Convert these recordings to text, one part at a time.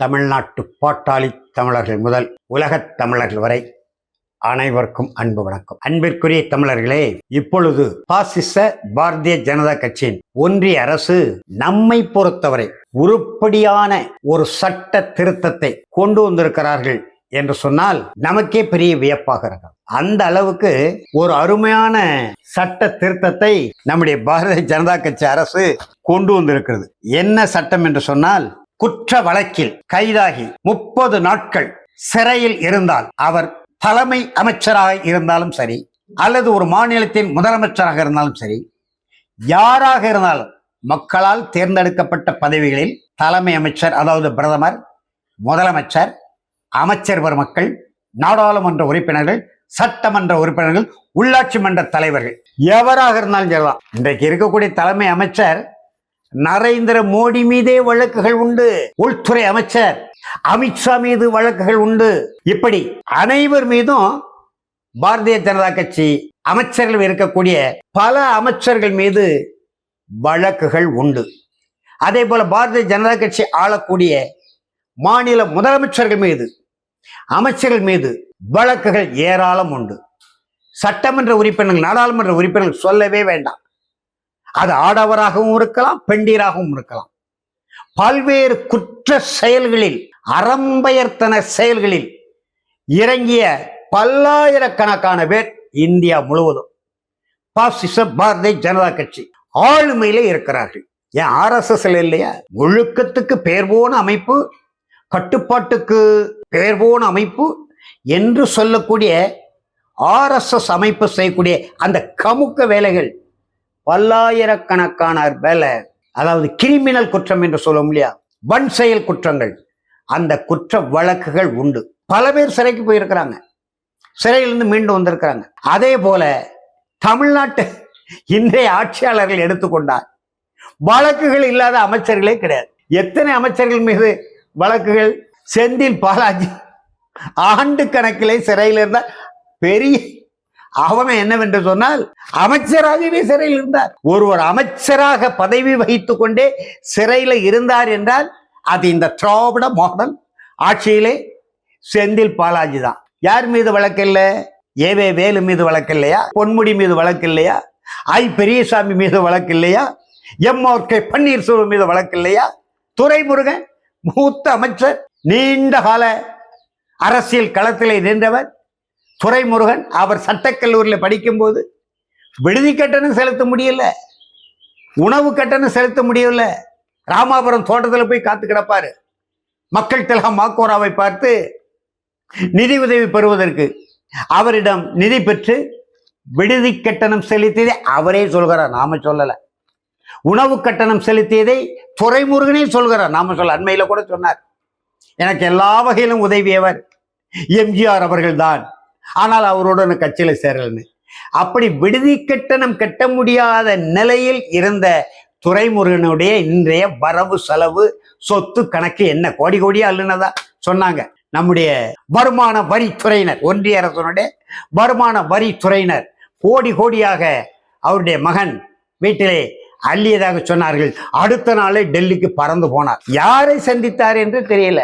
தமிழ்நாட்டு பாட்டாளி தமிழர்கள் முதல் உலகத் தமிழர்கள் வரை அனைவருக்கும் அன்பு வணக்கம். அன்பிற்குரிய தமிழர்களே இப்பொழுது பாசிச பாரதிய ஜனதா கட்சியின் ஒன்றிய அரசு நம்மை பொறுத்தவரை உருப்படியான ஒரு சட்ட திருத்தத்தை கொண்டு வந்திருக்கிறார்கள் என்று சொன்னால் நமக்கே பெரிய வியப்பாகிறது அந்த அளவுக்கு ஒரு அருமையான சட்ட திருத்தத்தை நம்முடைய பாரதிய ஜனதா கட்சி அரசு கொண்டு வந்திருக்கிறது. என்ன சட்டம் என்று சொன்னால் குற்ற வழக்கில் கைதாகி முப்பது நாட்கள் சிறையில் இருந்தால் அவர் தலைமை அமைச்சராக இருந்தாலும் சரி அல்லது ஒரு மாநிலத்தின் முதலமைச்சராக இருந்தாலும் சரி யாராக இருந்தாலும் மக்களால் தேர்ந்தெடுக்கப்பட்ட பதவிகளில் தலைமை அமைச்சர் அதாவது பிரதமர் முதலமைச்சர் அமைச்சர் பெருமக்கள் நாடாளுமன்ற உறுப்பினர்கள் சட்டமன்ற உறுப்பினர்கள் உள்ளாட்சி மன்ற தலைவர்கள் எவராக இருந்தாலும் சரிதான். இன்றைக்கு இருக்கக்கூடிய தலைமை அமைச்சர் நரேந்திர மோடி மீதே வழக்குகள் உண்டு. உள்துறை அமைச்சர் அமித்ஷா மீது வழக்குகள் உண்டு. இப்படி அனைவர் மீதும் பாரதிய ஜனதா கட்சி அமைச்சர்கள் இருக்கக்கூடிய பல அமைச்சர்கள் மீது வழக்குகள் உண்டு. அதே போல பாரதிய ஜனதா கட்சி ஆளக்கூடிய மாநில முதலமைச்சர்கள் மீது அமைச்சர்கள் மீது வழக்குகள் ஏராளம் உண்டு. சட்டமன்ற உறுப்பினர்கள் நாடாளுமன்ற உறுப்பினர்கள் சொல்லவே வேண்டாம். அது ஆடவராகவும் இருக்கலாம் பெண்டீராகவும் இருக்கலாம். பல்வேறு குற்ற செயல்களில் அறம்பெயர்த்தன செயல்களில் இறங்கிய பல்லாயிரக்கணக்கான பேர் இந்தியா முழுவதும் பாசிச பாரதிய ஜனதா கட்சி ஆளுமையிலே இருக்கிறார்கள். ஏன் ஆர்எஸ்எஸ்ல இல்லையா? ஒழுக்கத்துக்கு பெயர் போன அமைப்பு கட்டுப்பாட்டுக்கு பெயர் போன அமைப்பு என்று சொல்லக்கூடிய ஆர்எஸ்எஸ் அமைப்பு செய்யக்கூடிய அந்த கமுக்க வேலைகள் பல்லாயிரக்கணக்கான வேலை. அதாவது கிரிமினல் குற்றம் என்று சொல்ல முடியா வன் செயல் குற்றங்கள். அந்த குற்ற வழக்குகள் உண்டு. பல பேர் சிறைக்கு போயிருக்கிறாங்க. சிறையிலிருந்து மீண்டும் வந்திருக்கிறாங்க. அதே போல தமிழ்நாட்டு இன்றைய ஆட்சியாளர்கள் எடுத்துக்கொண்டார் வழக்குகள் இல்லாத அமைச்சர்களே கிடையாது. எத்தனை அமைச்சர்கள் மீது வழக்குகள்? செந்தில் பாலாஜி ஆண்டு கணக்கிலே சிறையில் இருந்தால் பெரிய அவன் என்னவென்று சொன்னால் அமைச்சராகவே சிறையில் இருந்தார். ஒருவர் அமைச்சராக பதவி வகித்து கொண்டே சிறையில் இருந்தார் என்றால் அது இந்த திராவிட மாடல் ஆட்சியிலே செந்தில் பாலாஜி தான் யார் மீது வழக்கு இல்லை? ஏவே வேலு மீது வழக்கு இல்லையா? பொன்முடி மீது வழக்கு இல்லையா? ஐ பெரியசாமி மீது வழக்கு இல்லையா? எம் ஆர் கே பன்னீர்செல்வம் மீது வழக்கு இல்லையா? துரைமுருகன் மூத்த அமைச்சர் நீண்ட கால அரசியல் களத்திலே நின்றவர் துரைமுருகன் அவர் சட்டக்கல்லூரியில் படிக்கும்போது விடுதி கட்டணம் செலுத்த முடியல உணவு கட்டணம் செலுத்த முடியல ராமாபுரம் தோட்டத்தில் போய் காத்து கிடப்பாரு. மக்கள் திலகம் மாக்கோராவை பார்த்து நிதி உதவி பெறுவதற்கு அவரிடம் நிதி பெற்று விடுதி கட்டணம் செலுத்தியதை அவரே சொல்கிறார் நாம சொல்லல. உணவு கட்டணம் செலுத்தியதை துறைமுருகனே சொல்கிறார் நாம சொல்ல அண்மையில் கூட சொன்னார். எனக்கு எல்லா வகையிலும் உதவியவர் எம்ஜிஆர் அவர்கள்தான். ஆனால் அவரோட நான் கட்சியில சேரலன்னு. அப்படி விடுதி கட்டணம் கட்ட முடியாத நிலையில் இருந்த துரைமுருகனுடைய இன்றைய வரவு செலவு சொத்து கணக்கு என்ன? கோடி கோடியா அள்ளுனதா? சொன்னாங்க. நம்முடைய வருமான வரித்துறையினர் ஒன்றிய அரசனுடைய வருமான வரித்துறையினர் கோடி கோடியாக அவருடைய மகன் வீட்டிலே அள்ளியதாக சொன்னார்கள். அடுத்த நாளே டெல்லிக்கு பறந்து போனார். யாரை சந்தித்தார் என்று தெரியல.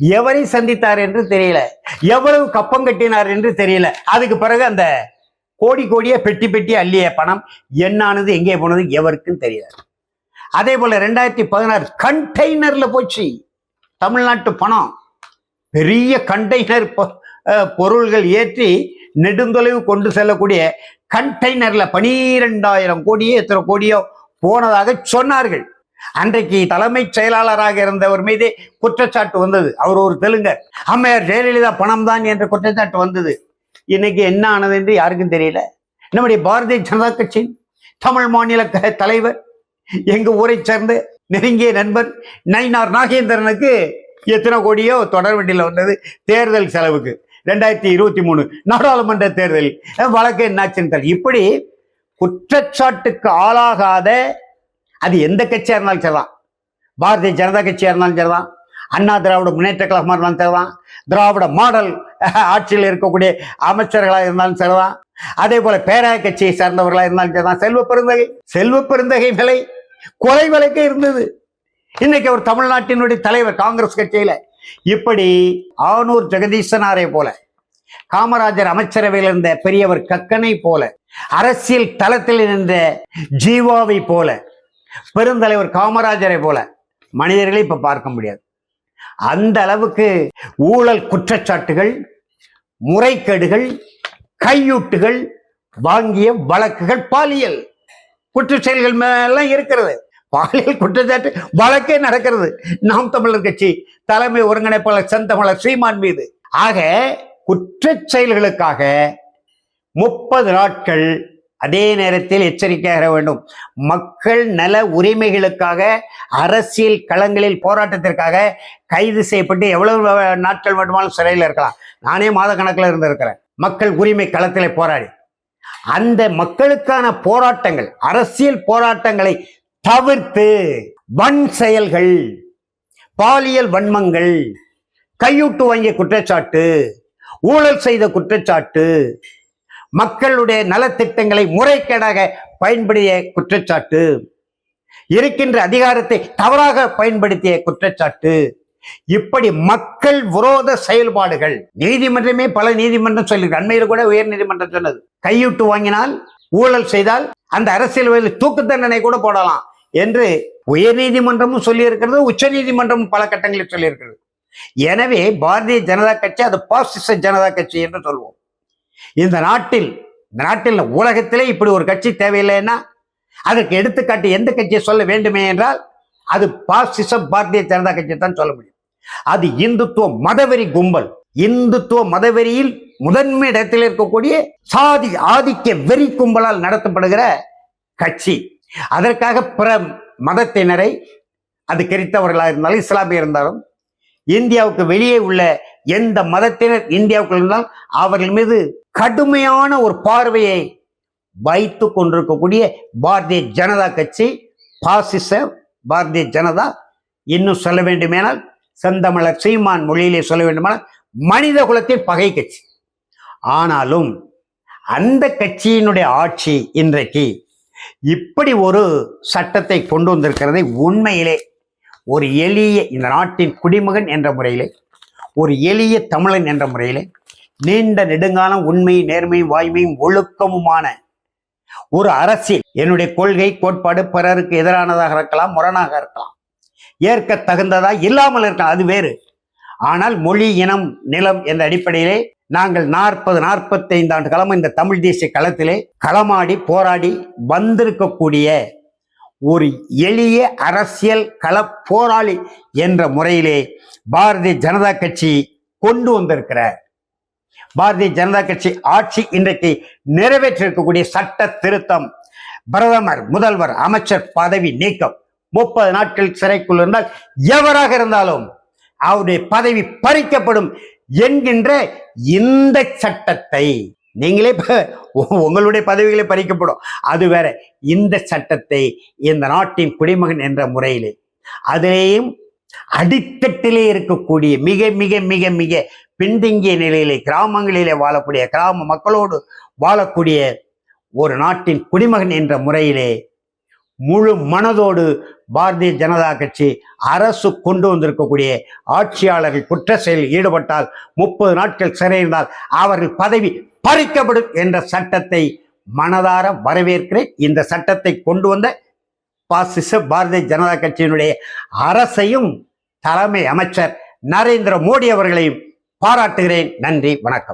எவரை சந்தித்தார் என்று தெரியல. எவ்வளவு கப்பம் கட்டினார் என்று தெரியல. அதுக்கு பிறகு அந்த கோடி கோடியே பெட்டி பெட்டி அள்ளிய பணம் என்னானது எங்கே போனது எவருக்கும் தெரியல. அதே போல ரெண்டாயிரத்தி பதினாறு கண்டெய்னர்ல போச்சு. தமிழ்நாட்டு பணம். பெரிய கண்டெய்னர் பொ- பொருள்கள் ஏற்றி நெடுந்தொலைவு கொண்டு செல்லக்கூடிய கண்டெய்னர்ல பனிரெண்டாயிரம் கோடியோ எத்தனை கோடியோ போனதாக சொன்னார்கள். அன்றைக்கு தலைமைச் செயலாளராக இருந்தவர் மீது குற்றச்சாட்டு வந்தது. அவர் ஒரு தெலுங்கர். அம்மையார் ஜெயலலிதா பணம் தான் என்ற குற்றச்சாட்டு வந்தது. இன்னைக்கு என்ன ஆனது என்று யாருக்கும் தெரியல. நம்முடைய பாரதிய ஜனதா கட்சியின் தமிழ் மாநில தலைவர் எங்க ஊரை சேர்ந்த நெருங்கிய நண்பர் நயினார் நாகேந்திரனுக்கு எத்தனை கோடியோ தொடர் வண்டியில் வந்தது தேர்தல் செலவுக்கு. ரெண்டாயிரத்தி இருபத்தி மூணு நாடாளுமன்ற தேர்தல் வழக்கு என்னாச்சுன்னு தெரியல. இப்படி குற்றச்சாட்டுக்கு ஆளாகாத அது எந்த கட்சியா இருந்தாலும் சரிதான். பாரதிய ஜனதா கட்சியா இருந்தாலும் சரிதான். அண்ணா திராவிட முன்னேற்ற கழகமாக இருந்தாலும் சரிதான். திராவிட மாடல் ஆட்சியில் இருக்கக்கூடிய அமைச்சர்களாக இருந்தாலும் சரிதான். அதே போல பேராய கட்சியை சார்ந்தவர்களாக இருந்தாலும் சரிதான். செல்வ பெருந்தகை செல்வ பெருந்தகை விலை கொலை விலைக்கே இருந்தது. இன்னைக்கு அவர் தமிழ்நாட்டினுடைய தலைவர் காங்கிரஸ் கட்சியில. இப்படி ஆனூர் ஜெகதீசனாரை போல காமராஜர் அமைச்சரவையில் இருந்த பெரியவர் கக்கனை போல அரசியல் தளத்தில் இருந்த ஜீவாவை போல பெருந்தலைவர் காமராஜரை போல மனிதர்களை இப்ப பார்க்க முடியாது. அந்த அளவுக்கு ஊழல் குற்றச்சாட்டுகள் முறைகேடுகள் கையூட்டுகள் வாங்கிய வழக்குகள் பாலியல் குற்ற செயல்கள் மேலாம் இருக்கிறது. பாலியல் குற்றச்சாட்டு வழக்கே நடக்கிறது. நாம் தமிழர் கட்சி தலைமை ஒருங்கிணைப்பாளர் செந்தமிழர் ஸ்ரீமான் மீது. ஆக குற்ற செயல்களுக்காக முப்பது நாட்கள் அதே நேரத்தில் எச்சரிக்கையாக வேண்டும். மக்கள் நல உரிமைகளுக்காக அரசியல் களங்களில் போராட்டத்திற்காக கைது செய்யப்பட்டு எவ்வளவு நாட்கள் வேண்டுமானாலும் சிறையில் இருக்கலாம். நானே மாத கணக்கில் இருந்திருக்கிறேன். மக்கள் உரிமை களத்திலே போராடி. அந்த மக்களுக்கான போராட்டங்கள் அரசியல் போராட்டங்களை தவிர்த்து வன் செயல்கள் பாலியல் வன்மங்கள் கையூட்டு வாங்கிய குற்றச்சாட்டு ஊழல் செய்த குற்றச்சாட்டு மக்களுடைய நலத்திட்டங்களை முறைகேடாக பயன்படுத்திய குற்றச்சாட்டு. இருக்கின்ற அதிகாரத்தை தவறாக பயன்படுத்திய குற்றச்சாட்டு. இப்படி மக்கள் விரோத செயல்பாடுகள். நீதிமன்றமே பல நீதிமன்றம் சொல்லியிருக்கு அண்மையில் கூட உயர் நீதிமன்றம் சொன்னது. கையூட்டு வாங்கினால் ஊழல் செய்தால் அந்த அரசியல் தூக்கு தண்டனை கூட போடலாம் என்று உயர் நீதிமன்றமும் சொல்லியிருக்கிறது உச்ச நீதிமன்றமும் பல கட்டங்களில் சொல்லியிருக்கிறது. எனவே பாரதிய ஜனதா கட்சி அது பாசிச ஜனதா கட்சி என்று சொல்வோம். இந்த நாட்டில் இந்த நாட்டில் உலகத்திலே இப்படி ஒரு கட்சி தேவையில்லைன்னா அதற்கு எடுத்துக்காட்டு எந்த கட்சியை சொல்ல வேண்டுமே என்றால் அது பாசிசம் பாரதிய ஜனதா கட்சி தான் சொல்ல முடியும். அது இந்துத்துவ மதவெறி கும்பல். இந்துத்துவ மதவெறியில் முதன்மை இடத்தில் இருக்கக்கூடிய சாதி ஆதிக்க வெறி கும்பலால் நடத்தப்படுகிற கட்சி. அதற்காக பிற மதத்தினரை அது கெரித்தவர்களாக இருந்தாலும் இஸ்லாமிய இருந்தாலும் இந்தியாவுக்கு வெளியே உள்ள எந்த மதத்தினர் இந்தியாவுக்குள் இருந்தால் அவர்கள் மீது கடுமையான ஒரு பார்வையை வைத்து கொண்டிருக்கக்கூடிய பாரதிய ஜனதா கட்சி பாசிச பாரதிய ஜனதா இன்னும் சொல்ல வேண்டுமேனால் செந்தமிழர் சீமான் மொழியிலே சொல்ல வேண்டுமானால் மனித குலத்தின் பகை கட்சி. ஆனாலும் அந்த கட்சியினுடைய ஆட்சி இன்றைக்கு இப்படி ஒரு சட்டத்தை கொண்டு வந்திருக்கிறதை உண்மையிலே ஒரு எளிய இந்த நாட்டின் குடிமகன் என்ற முறையிலே ஒரு எளிய தமிழன் என்ற முறையிலே நீண்ட நெடுங்காலம் உண்மை நேர்மையும் வாய்மையும் ஒழுக்கமுமான ஒரு அரசியல் என்னுடைய கொள்கை கோட்பாடு பிறருக்கு எதிரானதாக இருக்கலாம் முரணாக இருக்கலாம். ஏற்க தகுந்ததா இல்லாமல் இருக்கலாம் அது வேறு. ஆனால் மொழி இனம் நிலம் என்ற அடிப்படையிலே நாங்கள் நாற்பது நாற்பத்தைந்து ஆண்டு காலம் இந்த தமிழ் தேசிய களத்திலே களமாடி போராடி வந்திருக்கக்கூடிய ஒரு எளிய அரசியல் கள போராளி என்ற முறையிலே பாரதிய ஜனதா கட்சி கொண்டு வந்திருக்கிறார். பாரதிய ஜனதா கட்சி ஆட்சி இன்றைக்கு நிறைவேற்றிருக்கக்கூடிய சட்ட திருத்தம். பிரதமர் முதல்வர் அமைச்சர் பதவி நீக்கம். முப்பது நாட்கள் சிறைக்குள் இருந்தால் எவராக இருந்தாலும் அவருடைய பதவி பறிக்கப்படும் என்கின்ற இந்த சட்டத்தை நீங்களே உங்களுடைய பதவிகளை பறிக்கப்படும். அது வேற. இந்த சட்டத்தை இந்த நாட்டின் குடிமகன் என்ற முறையிலே அதிலேயும் அடித்தட்டிலே இருக்கக்கூடிய மிக மிக மிக மிக பின்தங்கிய நிலையிலே கிராமங்களிலே வாழக்கூடிய கிராம மக்களோடு வாழக்கூடிய ஒரு நாட்டின் குடிமகன் என்ற முறையிலே முழு மனதோடு பாரதிய ஜனதா கட்சி அரசு கொண்டு வந்திருக்கக்கூடிய ஆட்சியாளர்கள் குற்ற செயலில் ஈடுபட்டால் முப்பது நாட்கள் சிறையிருந்தால் அவர்கள் பதவி பறிக்கப்படும் என்ற சட்டத்தை மனதார வரவேற்கிறேன். இந்த சட்டத்தை கொண்டு வந்த பாசிச பாரதிய ஜனதா கட்சியினுடைய அரசையும் தலைமை அமைச்சர் நரேந்திர மோடி அவர்களையும் பாராட்டுகிறேன். நன்றி வணக்கம்.